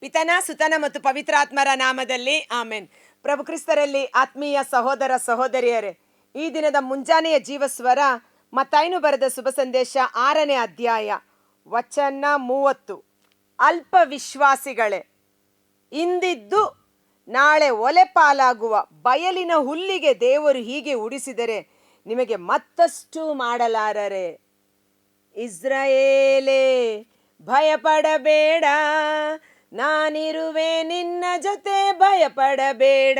ಪಿತನ, ಸುತನ ಮತ್ತು ಪವಿತ್ರಾತ್ಮರ ನಾಮದಲ್ಲಿ ಆಮೆನ್. ಪ್ರಭು ಕ್ರಿಸ್ತರಲ್ಲಿ ಆತ್ಮೀಯ ಸಹೋದರ ಸಹೋದರಿಯರೇ, ಈ ದಿನದ ಮುಂಜಾನೆಯ ಜೀವಸ್ವರ ಮತ್ತಾಯ್ನು ಬರೆದ ಶುಭ ಸಂದೇಶ ಆರನೇ ಅಧ್ಯಾಯ, ವಚನ ಮೂವತ್ತು. ಅಲ್ಪ ವಿಶ್ವಾಸಿಗಳೇ, ಇಂದಿದ್ದು ನಾಳೆ ಒಲೆ ಪಾಲಾಗುವ ಬಯಲಿನ ಹುಲ್ಲಿಗೆ ದೇವರು ಹೀಗೆ ಉಡಿಸಿದರೆ ನಿಮಗೆ ಮತ್ತಷ್ಟು ಮಾಡಲಾರರೆ. ಇಸ್ರಾಯೇಲೇ, ಭಯಪಡಬೇಡ. ನಾನಿರುವೆ ನಿನ್ನ ಜೊತೆ ಭಯಪಡಬೇಡ.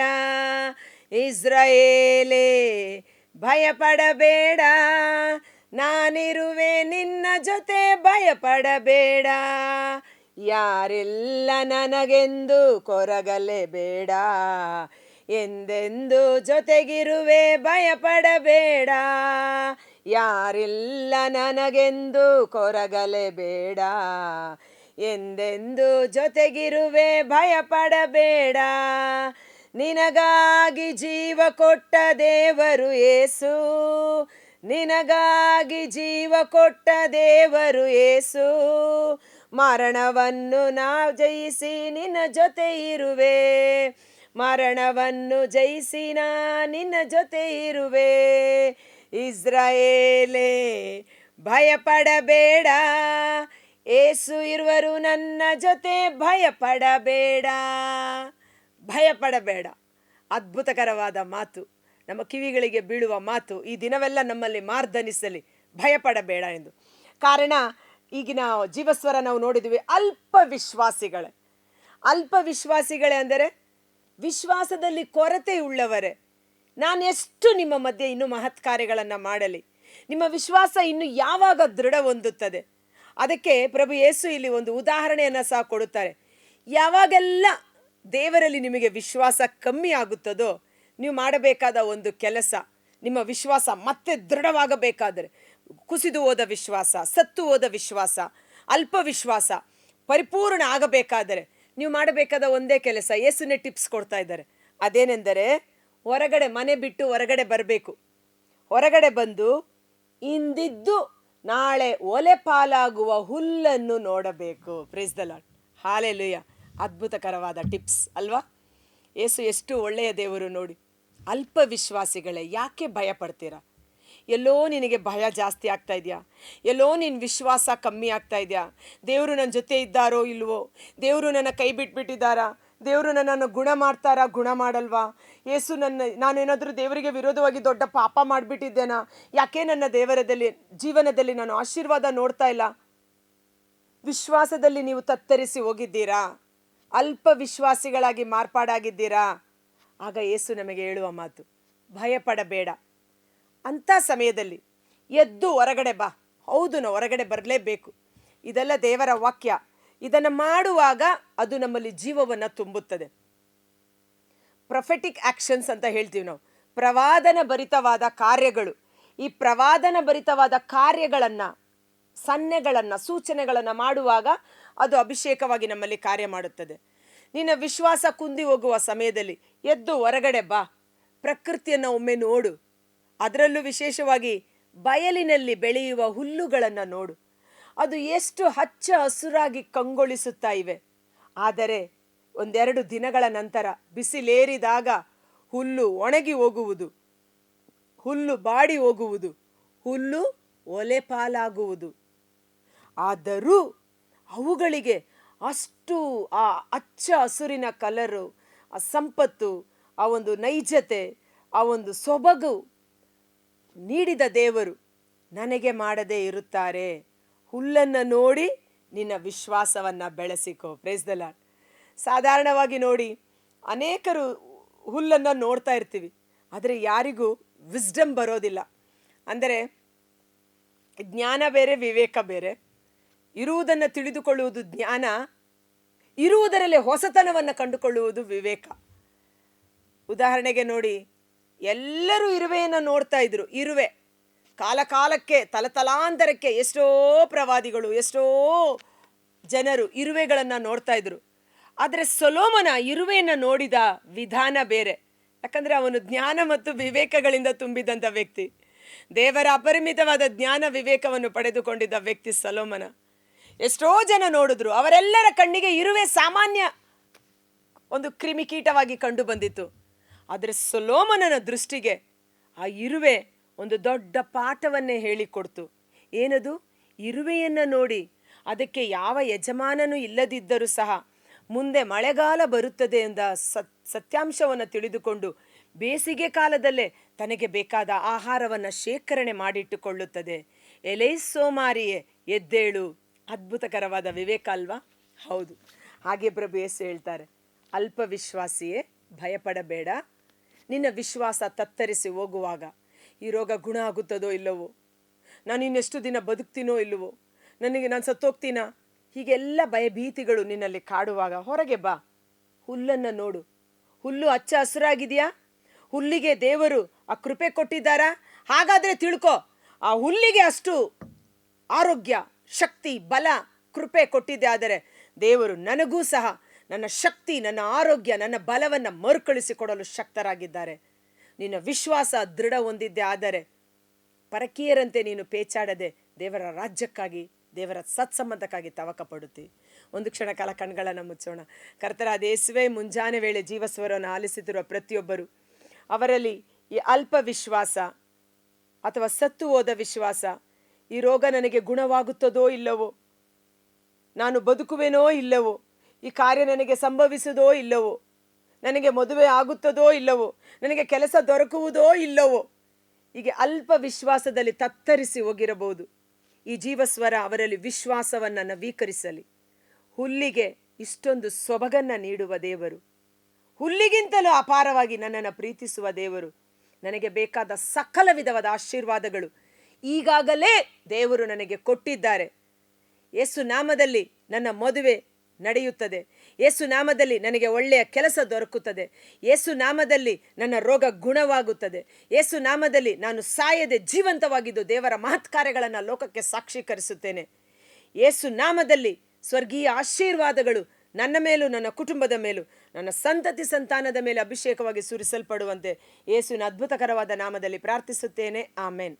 ಇಸ್ರಾಯೇಲೇ, ಭಯಪಡಬೇಡ. ನಾನಿರುವೆ ನಿನ್ನ ಜೊತೆ ಭಯಪಡಬೇಡ. ಯಾರೆಲ್ಲ ನನಗೆಂದು ಕೊರಗಲೇಬೇಡ, ಎಂದೆಂದು ಜೊತೆಗಿರುವೆ ಭಯಪಡಬೇಡ. ಯಾರಿಲ್ಲ ನನಗೆಂದು ಕೊರಗಲೇಬೇಡ ಎಂದೆಂದು ಜೊತೆಗಿರುವೆ ಭಯಪಡಬೇಡ. ನಿನಗಾಗಿ ಜೀವ ಕೊಟ್ಟ ದೇವರು ಏಸು. ನಿನಗಾಗಿ ಜೀವ ಕೊಟ್ಟ ದೇವರು ಏಸು. ಮರಣವನ್ನು ನಾವು ಜಯಿಸಿ ನಿನ್ನ ಜೊತೆ ಇರುವೆ. ಮರಣವನ್ನು ಜಯಿಸಿ ನಾ ನಿನ್ನ ಜೊತೆ ಇರುವೆ. ಇಸ್ರಾಯೇಲೇ, ಭಯಪಡಬೇಡ. ಏಸು ಇರುವರು ನನ್ನ ಜೊತೆ, ಭಯಪಡಬೇಡ. ಭಯಪಡಬೇಡ. ಅದ್ಭುತಕರವಾದ ಮಾತು. ನಮ್ಮ ಕಿವಿಗಳಿಗೆ ಬೀಳುವ ಮಾತು. ಈ ದಿನವೆಲ್ಲ ನಮ್ಮಲ್ಲಿ ಮಾರ್ದನಿಸಲಿ. ಭಯಪಡಬೇಡ ಎಂದು. ಕಾರಣ, ಈಗಿನ ಜೀವಸ್ವರ ನಾವು ನೋಡಿದ್ವಿ, ಅಲ್ಪ ವಿಶ್ವಾಸಿಗಳೇ. ಅಲ್ಪ ವಿಶ್ವಾಸಿಗಳೇ ಅಂದರೆ, ವಿಶ್ವಾಸದಲ್ಲಿ ಕೊರತೆ ಉಳ್ಳವರೇ. ನಾನು ಎಷ್ಟು ನಿಮ್ಮ ಮಧ್ಯೆ ಇನ್ನೂ ಮಹತ್ ಕಾರ್ಯಗಳನ್ನು ಮಾಡಲಿ. ನಿಮ್ಮ ವಿಶ್ವಾಸ ಇನ್ನು ಯಾವಾಗ ದೃಢ ಹೊಂದುತ್ತದೆ? ಅದಕ್ಕೆ ಪ್ರಭು ಯೇಸು ಇಲ್ಲಿ ಒಂದು ಉದಾಹರಣೆಯನ್ನು ಸಹ ಕೊಡುತ್ತಾರೆ. ಯಾವಾಗೆಲ್ಲ ದೇವರಲ್ಲಿ ನಿಮಗೆ ವಿಶ್ವಾಸ ಕಮ್ಮಿ ಆಗುತ್ತದೋ, ನೀವು ಮಾಡಬೇಕಾದ ಒಂದು ಕೆಲಸ, ನಿಮ್ಮ ವಿಶ್ವಾಸ ಮತ್ತೆ ದೃಢವಾಗಬೇಕಾದರೆ, ಕುಸಿದು ಹೋದ ವಿಶ್ವಾಸ, ಸತ್ತು ಹೋದ ವಿಶ್ವಾಸ, ಅಲ್ಪ ವಿಶ್ವಾಸ, ಪರಿಪೂರ್ಣ ಆಗಬೇಕಾದರೆ ನೀವು ಮಾಡಬೇಕಾದ ಒಂದೇ ಕೆಲಸ, ಯೇಸುನೇ ಟಿಪ್ಸ್ ಕೊಡ್ತಾ ಇದ್ದಾರೆ. ಅದೇನೆಂದರೆ, ಹೊರಗಡೆ ಮನೆ ಬಿಟ್ಟು ಹೊರಗಡೆ ಬರಬೇಕು. ಹೊರಗಡೆ ಬಂದು ಇಂದಿದ್ದು ನಾಳೆ ಒಲೆ ಪಾಲಾಗುವ ಹುಲ್ಲನ್ನು ನೋಡಬೇಕು. ಪ್ರೇಸ್ ದ ಹಾಲೆ ಹಾಲೆಲುಯ್ಯ ಅದ್ಭುತಕರವಾದ ಟಿಪ್ಸ್ ಅಲ್ವಾ? ಏಸು ಎಷ್ಟು ಒಳ್ಳೆಯ ದೇವರು ನೋಡಿ. ಅಲ್ಪ ವಿಶ್ವಾಸಿಗಳೇ, ಯಾಕೆ ಭಯ ಪಡ್ತೀರಾ ಎಲ್ಲೋ ನಿನಗೆ ಭಯ ಜಾಸ್ತಿ ಆಗ್ತಾ ಇದೆಯಾ? ಎಲ್ಲೋ ನಿನ್ನ ವಿಶ್ವಾಸ ಕಮ್ಮಿ ಆಗ್ತಾ ಇದೆಯಾ? ದೇವರು ನನ್ನ ಜೊತೆ ಇದ್ದಾರೋ ಇಲ್ವೋ? ದೇವರು ನನ್ನ ಕೈ ಬಿಟ್ಬಿಟ್ಟಿದ್ದಾರಾ? ದೇವರು ನನ್ನನ್ನು ಗುಣ ಮಾಡ್ತಾರಾ, ಗುಣ ಮಾಡಲ್ವಾ? ಏಸು ನನ್ನ ನಾನೇನಾದರೂ ದೇವರಿಗೆ ವಿರೋಧವಾಗಿ ದೊಡ್ಡ ಪಾಪ ಮಾಡಿಬಿಟ್ಟಿದ್ದೇನಾ? ಯಾಕೆ ನನ್ನ ದೇವರದಲ್ಲಿ, ಜೀವನದಲ್ಲಿ ನಾನು ಆಶೀರ್ವಾದ ನೋಡ್ತಾ ಇಲ್ಲ? ವಿಶ್ವಾಸದಲ್ಲಿ ನೀವು ತತ್ತರಿಸಿ ಹೋಗಿದ್ದೀರಾ? ಅಲ್ಪ ವಿಶ್ವಾಸಿಗಳಾಗಿ ಮಾರ್ಪಾಡಾಗಿದ್ದೀರಾ? ಆಗ ಏಸು ನಮಗೆ ಹೇಳುವ ಮಾತು, ಭಯಪಡಬೇಡ. ಅಂಥ ಸಮಯದಲ್ಲಿ ಎದ್ದು ಹೊರಗಡೆ ಬಾ. ಹೌದು ನಾವು ಹೊರಗಡೆ ಬರಲೇಬೇಕು. ಇದೆಲ್ಲ ದೇವರ ವಾಕ್ಯ. ಇದನ್ನು ಮಾಡುವಾಗ ಅದು ನಮ್ಮಲ್ಲಿ ಜೀವವನ್ನು ತುಂಬುತ್ತದೆ. ಪ್ರೊಫೆಟಿಕ್ ಆ್ಯಕ್ಷನ್ಸ್ ಅಂತ ಹೇಳ್ತೀವಿ ನಾವು. ಪ್ರವಾದನ ಭರಿತವಾದ ಕಾರ್ಯಗಳು. ಈ ಪ್ರವಾದನ ಭರಿತವಾದ ಕಾರ್ಯಗಳನ್ನು, ಸನ್ನೆಗಳನ್ನು, ಸೂಚನೆಗಳನ್ನು ಮಾಡುವಾಗ ಅದು ಅಭಿಷೇಕವಾಗಿ ನಮ್ಮಲ್ಲಿ ಕಾರ್ಯ ಮಾಡುತ್ತದೆ. ನಿನ್ನ ವಿಶ್ವಾಸ ಕುಂದಿ ಹೋಗುವ ಸಮಯದಲ್ಲಿ ಎದ್ದು ಹೊರಗಡೆ ಬಾ. ಪ್ರಕೃತಿಯನ್ನು ಒಮ್ಮೆ ನೋಡು. ಅದರಲ್ಲೂ ವಿಶೇಷವಾಗಿ ಬಯಲಿನಲ್ಲಿ ಬೆಳೆಯುವ ಹುಲ್ಲುಗಳನ್ನು ನೋಡು. ಅದು ಎಷ್ಟು ಹಚ್ಚ ಹಸುರಾಗಿ ಕಂಗೊಳಿಸುತ್ತಾ ಇವೆ. ಆದರೆ ಒಂದೆರಡು ದಿನಗಳ ನಂತರ ಬಿಸಿಲೇರಿದಾಗ ಹುಲ್ಲು ಒಣಗಿ ಹೋಗುವುದು, ಹುಲ್ಲು ಬಾಡಿ ಹೋಗುವುದು, ಹುಲ್ಲು ಒಲೆ ಪಾಲಾಗುವುದು. ಆದರೂ ಅವುಗಳಿಗೆ ಅಷ್ಟು ಆ ಅಚ್ಚ ಹಸುರಿನ ಕಲರು, ಆ ಸಂಪತ್ತು, ಆ ಒಂದು ನೈಜತೆ, ಆ ಒಂದು ಸೊಬಗು ನೀಡಿದ ದೇವರು ನನಗೆ ಮಾಡದೇ ಇರುತ್ತಾರೆ. ಹುಲ್ಲನ್ನು ನೋಡಿ ನಿನ್ನ ವಿಶ್ವಾಸವನ್ನು ಬೆಳೆಸಿಕೋ. ಪ್ರೇಸ್ ದ ಸಾಧಾರಣವಾಗಿ ನೋಡಿ, ಅನೇಕರು ಹುಲ್ಲನ್ನು ನೋಡ್ತಾ ಇರ್ತೀವಿ, ಆದರೆ ಯಾರಿಗೂ ವಿಸ್ಡಮ್ ಬರೋದಿಲ್ಲ. ಅಂದರೆ ಜ್ಞಾನ ಬೇರೆ, ವಿವೇಕ ಬೇರೆ. ಇರುವುದನ್ನು ತಿಳಿದುಕೊಳ್ಳುವುದು ಜ್ಞಾನ, ಇರುವುದರಲ್ಲಿ ಹೊಸತನವನ್ನು ಕಂಡುಕೊಳ್ಳುವುದು ವಿವೇಕ. ಉದಾಹರಣೆಗೆ ನೋಡಿ, ಎಲ್ಲರೂ ಇರುವೆಯನ್ನು ನೋಡ್ತಾ ಇದ್ರು, ಇರುವೆ. ಕಾಲ ಕಾಲಕ್ಕೆ ತಲತಲಾಂತರಕ್ಕೆ ಎಷ್ಟೋ ಪ್ರವಾದಿಗಳು, ಎಷ್ಟೋ ಜನರು ಇರುವೆಗಳನ್ನು ನೋಡ್ತಾ ಇದ್ರು. ಆದರೆ ಸೊಲೋಮನ ಇರುವೆಯನ್ನು ನೋಡಿದ ವಿಧಾನ ಬೇರೆ. ಯಾಕಂದರೆ ಅವನು ಜ್ಞಾನ ಮತ್ತು ವಿವೇಕಗಳಿಂದ ತುಂಬಿದಂಥ ವ್ಯಕ್ತಿ. ದೇವರ ಅಪರಿಮಿತವಾದ ಜ್ಞಾನ ವಿವೇಕವನ್ನು ಪಡೆದುಕೊಂಡಿದ್ದ ವ್ಯಕ್ತಿ ಸಲೋಮನ. ಎಷ್ಟೋ ಜನ ನೋಡಿದ್ರು, ಅವರೆಲ್ಲರ ಕಣ್ಣಿಗೆ ಇರುವೆ ಸಾಮಾನ್ಯ ಒಂದು ಕ್ರಿಮಿಕೀಟವಾಗಿ ಕಂಡು ಬಂದಿತ್ತು. ಆದರೆ ಸೊಲೋಮನನ ದೃಷ್ಟಿಗೆ ಆ ಇರುವೆ ಒಂದು ದೊಡ್ಡ ಪಾಠವನ್ನೇ ಹೇಳಿಕೊಡ್ತು. ಏನದು? ಇರುವೆಯನ್ನು ನೋಡಿ. ಅದಕ್ಕೆ ಯಾವ ಯಜಮಾನನೂ ಇಲ್ಲದಿದ್ದರೂ ಸಹ ಮುಂದೆ ಮಳೆಗಾಲ ಬರುತ್ತದೆ ಎಂದ ಸತ್, ಸತ್ಯಾಂಶವನ್ನು ತಿಳಿದುಕೊಂಡು ಬೇಸಿಗೆ ಕಾಲದಲ್ಲೇ ತನಗೆ ಬೇಕಾದ ಆಹಾರವನ್ನು ಶೇಖರಣೆ ಮಾಡಿಟ್ಟುಕೊಳ್ಳುತ್ತದೆ. ಎಲೆ ಸೋಮಾರಿಯೇ, ಎದ್ದೇಳು. ಅದ್ಭುತಕರವಾದ ವಿವೇಕ ಅಲ್ವಾ? ಹೌದು. ಹಾಗೆ ಪ್ರಭು ಎಸ್ ಹೇಳ್ತಾರೆ. ಅಲ್ಪ ವಿಶ್ವಾಸಿಯೇ ಭಯಪಡಬೇಡ. ನಿನ್ನ ವಿಶ್ವಾಸ ತತ್ತರಿಸಿ ಹೋಗುವಾಗ ಈ ರೋಗ ಗುಣ ಆಗುತ್ತದೋ ಇಲ್ಲವೋ? ನಾನು ಇನ್ನೆಷ್ಟು ದಿನ ಬದುಕ್ತೀನೋ ಇಲ್ಲವೋ? ನನಗೆ ನಾನು ಸತ್ತೋಗ್ತೀನಾ? ಹೀಗೆಲ್ಲ ಭಯಭೀತಿಗಳು ನಿನ್ನಲ್ಲಿ ಕಾಡುವಾಗ ಹೊರಗೆ ಬಾ. ಹುಲ್ಲನ್ನು ನೋಡು. ಹುಲ್ಲು ಹಚ್ಚ ಹಸಿರಾಗಿದೆಯಾ? ಹುಲ್ಲಿಗೆ ದೇವರು ಆ ಕೃಪೆ ಕೊಟ್ಟಿದ್ದಾರಾ? ಹಾಗಾದರೆ ತಿಳ್ಕೊ, ಆ ಹುಲ್ಲಿಗೆ ಅಷ್ಟು ಆರೋಗ್ಯ, ಶಕ್ತಿ, ಬಲ, ಕೃಪೆ ಕೊಟ್ಟಿದ್ದೆ ಆದರೆ ದೇವರು ನನಗೂ ಸಹ ನನ್ನ ಶಕ್ತಿ, ನನ್ನ ಆರೋಗ್ಯ, ನನ್ನ ಬಲವನ್ನು ಮರುಕಳಿಸಿಕೊಡಲು ಶಕ್ತರಾಗಿದ್ದಾರೆ. ನಿನ್ನ ವಿಶ್ವಾಸ ದೃಢ ಹೊಂದಿದ್ದೆ, ಆದರೆ ಪರಕೀಯರಂತೆ ನೀನು ಪೇಚಾಡದೆ ದೇವರ ರಾಜ್ಯಕ್ಕಾಗಿ, ದೇವರ ಸತ್ಸಂಬಂಧಕ್ಕಾಗಿ ತವಕ ಪಡುತ್ತಿ ಒಂದು ಕ್ಷಣ ಕಾಲ ಕಣ್ಗಳನ್ನು ಮುಚ್ಚೋಣ. ಕರ್ತರಾದ ಯೇಸುವೆ, ಮುಂಜಾನೆ ವೇಳೆ ಜೀವಸ್ವರವನ್ನು ಆಲಿಸುತ್ತಿರುವ ಪ್ರತಿಯೊಬ್ಬರು, ಅವರಲ್ಲಿ ಈ ಅಲ್ಪ ವಿಶ್ವಾಸ ಅಥವಾ ಸತ್ತು ಹೋದ ವಿಶ್ವಾಸ, ಈ ರೋಗ ನನಗೆ ಗುಣವಾಗುತ್ತದೋ ಇಲ್ಲವೋ, ನಾನು ಬದುಕುವೆನೋ ಇಲ್ಲವೋ, ಈ ಕಾರ್ಯ ನನಗೆ ಸಂಭವಿಸದೋ ಇಲ್ಲವೋ ನನಗೆ ಮದುವೆ ಆಗುತ್ತದೋ ಇಲ್ಲವೋ, ನನಗೆ ಕೆಲಸ ದೊರಕುವುದೋ ಇಲ್ಲವೋ, ಹೀಗೆ ಅಲ್ಪ ವಿಶ್ವಾಸದಲ್ಲಿ ತತ್ತರಿಸಿ ಹೋಗಿರಬಹುದು. ಈ ಜೀವಸ್ವರ ಅವರಲ್ಲಿ ವಿಶ್ವಾಸವನ್ನು ನವೀಕರಿಸಲಿ. ಹುಲ್ಲಿಗೆ ಇಷ್ಟೊಂದು ಸೊಬಗನ್ನು ನೀಡುವ ದೇವರು. ಹುಲ್ಲಿಗಿಂತಲೂ ಅಪಾರವಾಗಿ ನನ್ನನ್ನು ಪ್ರೀತಿಸುವ ದೇವರು. ನನಗೆ ಬೇಕಾದ ಸಕಲ ವಿಧವಾದ ಆಶೀರ್ವಾದಗಳು ಈಗಾಗಲೇ ದೇವರು ನನಗೆ ಕೊಟ್ಟಿದ್ದಾರೆ. ಯೇಸು ನಾಮದಲ್ಲಿ ನನ್ನ ಮದುವೆ ನಡೆಯುತ್ತದೆ. ಯೇಸು ನಾಮದಲ್ಲಿ ನನಗೆ ಒಳ್ಳೆಯ ಕೆಲಸ ದೊರಕುತ್ತದೆ. ಯೇಸು ನಾಮದಲ್ಲಿ ನನ್ನ ರೋಗ ಗುಣವಾಗುತ್ತದೆ. ಯೇಸು ನಾಮದಲ್ಲಿ ನಾನು ಸಾಯದೆ ಜೀವಂತವಾಗಿದ್ದು ದೇವರ ಮಹತ್ಕಾರ್ಯಗಳನ್ನು ಲೋಕಕ್ಕೆ ಸಾಕ್ಷೀಕರಿಸುತ್ತೇನೆ. ಯೇಸು ನಾಮದಲ್ಲಿ ಸ್ವರ್ಗೀಯ ಆಶೀರ್ವಾದಗಳು ನನ್ನ ಮೇಲೂ, ನನ್ನ ಕುಟುಂಬದ ಮೇಲೂ, ನನ್ನ ಸಂತತಿ ಸಂತಾನದ ಮೇಲೆ ಅಭಿಷೇಕವಾಗಿ ಸುರಿಸಲ್ಪಡುವಂತೆ ಯೇಸುವಿನ ಅದ್ಭುತಕರವಾದ ನಾಮದಲ್ಲಿ ಪ್ರಾರ್ಥಿಸುತ್ತೇನೆ. ಆಮೇನ್.